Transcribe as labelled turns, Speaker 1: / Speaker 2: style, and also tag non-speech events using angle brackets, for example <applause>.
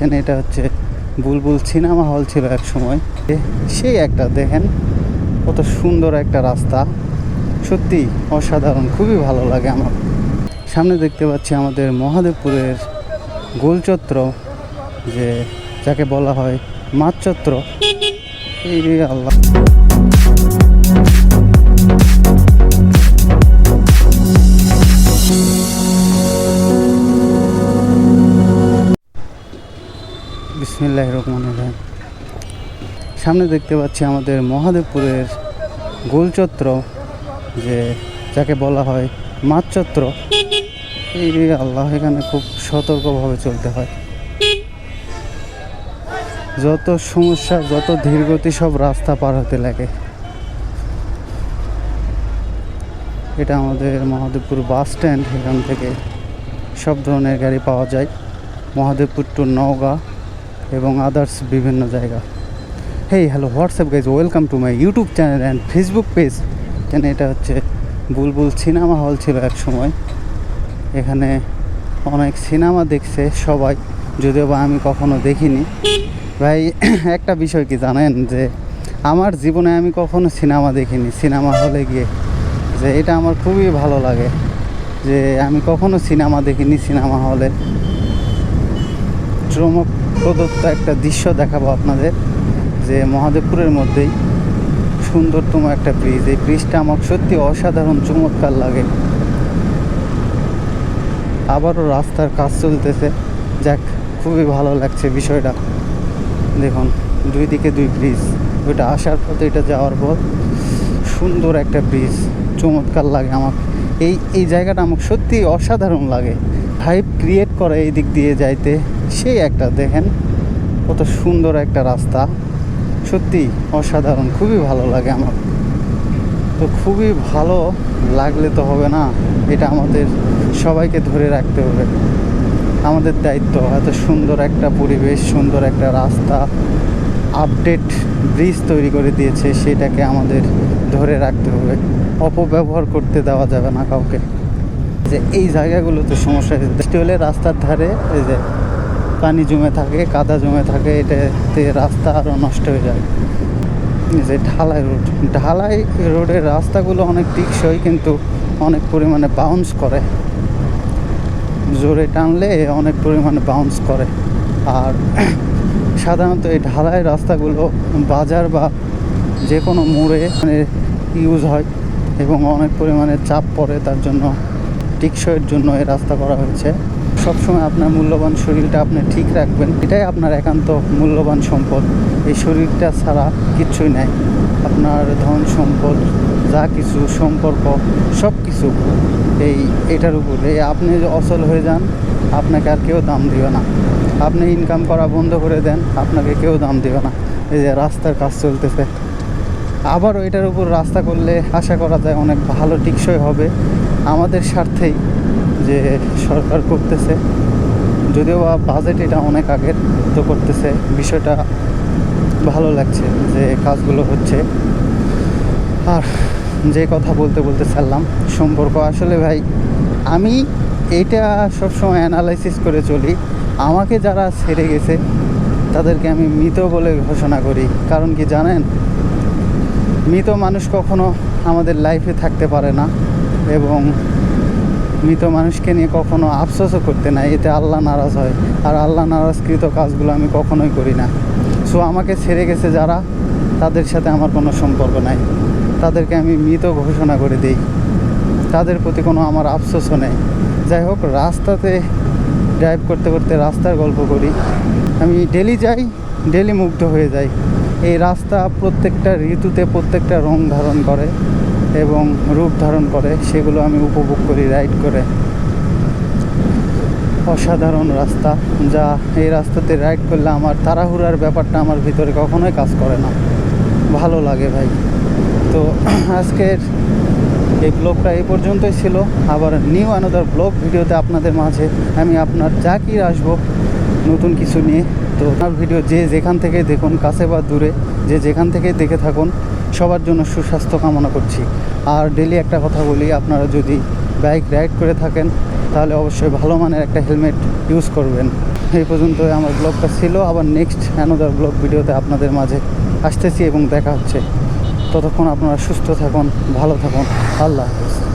Speaker 1: এখানে এটা হচ্ছে বুলবুল সিনেমা হল ছিল এক সময়। সেই একটা দেখেন, কত সুন্দর একটা রাস্তা। সত্যি অসাধারণ, খুবই ভালো লাগে আমার। সামনে দেখতে পাচ্ছি আমাদের মহাদেবপুরের গোলচত্র, যে যাকে বলা হয় মাছচত্র এই আল্লাহ। বিসমিল্লাহ রহমান রহিম। সামনে দেখতে পাচ্ছি আমাদের মহাদেবপুরের গোলচত্র, যে যাকে বলা হয় মাছচত্র এই আল্লাহ এখানে খুব সতর্কভাবে চলতে হয়। যত সমস্যা, যত ধীরগতি সব রাস্তা পার হতে লাগে। এটা আমাদের মহাদেবপুর বাস স্ট্যান্ড, এখান থেকে সব ধরনের গাড়ি পাওয়া যায়। মহাদেবপুর টু নওগাঁ। এবং আদার্স বিভিন্ন জায়গা। Hey hello WhatsApp guys welcome to my YouTube channel and Facebook page এখানে এটা হচ্ছে বুলবুল সিনেমা হল ছিল এক সময়। এখানে অনেক সিনেমা দেখছে সবাই, যদিও বা আমি কখনো দেখিনি। ভাই, <clears throat> একটা বিষয় কি জানেন? যে আমার জীবনে আমি কখনো সিনেমা দেখিনি, সিনেমা হলে গিয়ে। যে এটা আমার খুবই ভালো লাগে। যে আমি কখনো সিনেমা দেখিনি সিনেমা হলে। চমক প্রদত্ত একটা দৃশ্য দেখাবো আপনাদের, যে মহাদেবপুরের মধ্যেই সুন্দরতম একটা ব্রিজ এই ব্রিজটা আমার সত্যি অসাধারণ, চমৎকার লাগে। আবারও রাস্তার কাজ চলতেছে। যাক, খুবই ভালো লাগছে বিষয়টা। দেখুন, দুই দিকে দুই ব্রিজ ওইটা আসার পথে এটা যাওয়ার পর সুন্দর একটা ব্রিজ চমৎকার লাগে আমার এই এই জায়গাটা আমার সত্যি অসাধারণ লাগে। ভাইব ক্রিয়েট করে এই দিক দিয়ে যাইতে, সেই একটা দেখেন, কত সুন্দর একটা রাস্তা। সত্যি অসাধারণ, খুবই ভালো লাগে আমার। তো খুবই ভালো লাগলে তো হবে না, এটা আমাদের সবাইকে ধরে রাখতে হবে। আমাদের দায়িত্ব, এত সুন্দর একটা পরিবেশ, সুন্দর একটা রাস্তা আপডেট ব্রিজ তৈরি করে দিয়েছে, সেটাকে আমাদের ধরে রাখতে হবে। অপব্যবহার করতে দেওয়া যাবে না কাউকে। যে এই জায়গাগুলোতে সমস্যা বৃষ্টি হলে রাস্তার ধারে এই যে পানি জমে থাকে, কাদা জমে থাকে, এটাতে রাস্তা আরও নষ্ট হয়ে যায়। যে ঢালাই রোড। ঢালাই রোডের রাস্তাগুলো অনেক টিকসই কিন্তু অনেক পরিমাণে বাউন্স করে। জোরে টানলে অনেক পরিমাণে বাউন্স করে। আর সাধারণত এই ঢালাই রাস্তাগুলো বাজার বা যে কোনো মোড়ে মানে ইউজ হয় এবং অনেক পরিমাণে চাপ পড়ে তার জন্য টিকসইয়ের জন্য এই রাস্তা করা হয়েছে। সবসময় আপনার মূল্যবান শরীরটা আপনি ঠিক রাখবেন। এটাই আপনার একান্ত মূল্যবান সম্পদ। এই শরীরটা ছাড়া কিচ্ছুই নাই। আপনার ধন সম্পদ, যা কিছু সম্পর্ক সব কিছু এই এটার উপরে। আপনি অচল হয়ে যান, আপনাকে আর কেউ দাম দিবে না। আপনি ইনকাম করা বন্ধ করে দেন, আপনাকে কেউ দাম দিবে না। এই যে রাস্তার কাজ চলতেছে। আবারও এটার উপর রাস্তা করলে আশা করা যায় অনেক ভালো টিকসই হবে। আমাদের স্বার্থেই যে সরকার করতেছে। যদিও বা বাজেট এটা অনেক আগের তো করতেছে, বিষয়টা ভালো লাগছে যে কাজগুলো হচ্ছে। আর যে কথা বলতে বলতে চাললাম সম্পর্ক আসলে ভাই, আমি এইটা সবসময় অ্যানালাইসিস করে চলি। আমাকে যারা ছেড়ে গেছে, তাদেরকে আমি মৃত বলে ঘোষণা করি। কারণ কি জানেন? মৃত মানুষ কখনো আমাদের লাইফে থাকতে পারে না। এবং মৃত মানুষকে নিয়ে কখনো আফসোসও করতে নাই, এতে আল্লাহ নারাজ হয়। আর আল্লাহ নারাজকৃত কাজগুলো আমি কখনোই করি না। সো আমাকে ছেড়ে গেছে যারা, তাদের সাথে আমার কোনো সম্পর্ক নাই। তাদেরকে আমি মৃত ঘোষণা করে দিই। তাদের প্রতি কোনো আমার আফসোসও নেই। যাই হোক, রাস্তাতে ড্রাইভ করতে করতে রাস্তার গল্প করি। আমি ডেলি যাই ডেলি মুগ্ধ হয়ে যাই। এই রাস্তা প্রত্যেকটা ঋতুতে প্রত্যেকটা রং ধারণ করে। এবং রূপ ধারণ করে, সেগুলো আমি উপভোগ করি রাইড করে। অসাধারণ রাস্তা, যা এই রাস্তাতে রাইড করলে আমার তাড়াহুড়ার ব্যাপারটা আমার ভিতরে কখনোই কাজ করে না। ভালো লাগে ভাই। তো <clears throat> আজকের এই ব্লগটা এই পর্যন্তই ছিল। আবার নিউ অ্যানাদার ব্লগ ভিডিওতে আপনাদের মাঝে আমি আপনার যা কি আসব নতুন কিছু নিয়ে। তো আমার ভিডিও যে যেখান থেকে দেখুন, কাছে বা দূরে, যে যেখান থেকে দেখে থাকুন সবার জন্য সুস্বাস্থ্য কামনা করছি। আর ডেলি একটা কথা বলি, আপনারা যদি বাইক রাইড করে থাকেন, তাহলে অবশ্যই ভালো মানের একটা হেলমেট ইউজ করবেন। এই পর্যন্ত আমার ব্লগটা ছিল, আবার নেক্সট অ্যানোদার ব্লগ ভিডিওতে আপনাদের মাঝে আসতেছি এবং দেখা হচ্ছে। ততক্ষণ আপনারা সুস্থ থাকুন, ভালো থাকুন, আল্লাহ হাফিজ।